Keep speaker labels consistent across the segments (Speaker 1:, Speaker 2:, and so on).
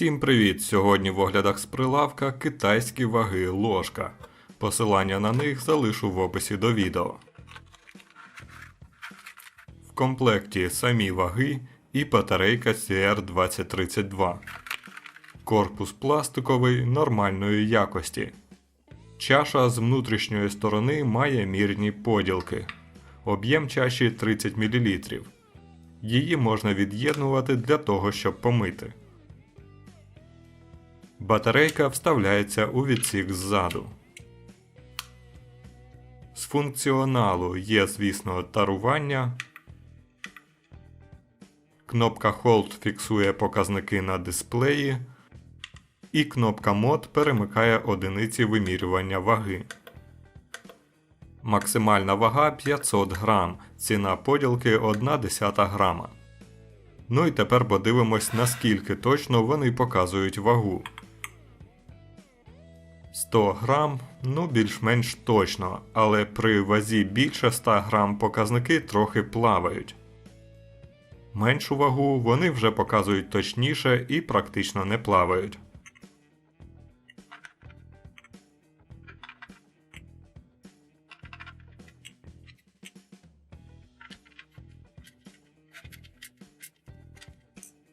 Speaker 1: Всім привіт! Сьогодні в оглядах з прилавка китайські ваги ложка. Посилання на них залишу в описі до відео. В комплекті самі ваги і батарейка CR2032. Корпус пластиковий нормальної якості. Чаша з внутрішньої сторони має мірні поділки. Об'єм чаші 30 мл. Її можна від'єднувати для того, щоб помити. Батарейка вставляється у відсік ззаду. З функціоналу є, звісно, тарування. Кнопка Hold фіксує показники на дисплеї. І кнопка Mod перемикає одиниці вимірювання ваги. Максимальна вага 500 грам. Ціна поділки 1,1 грама. Ну і тепер подивимось, наскільки точно вони показують вагу. 100 грам, ну більш-менш точно, але при вазі більше 100 грам показники трохи плавають. Меншу вагу вони вже показують точніше і практично не плавають.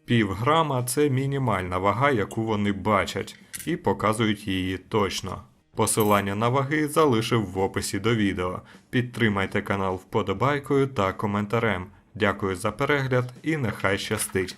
Speaker 1: Пів грама це мінімальна вага, яку вони бачать, і показують її точно. Посилання на ваги залишив в описі до відео. Підтримайте канал вподобайкою та коментарем. Дякую за перегляд і нехай щастить!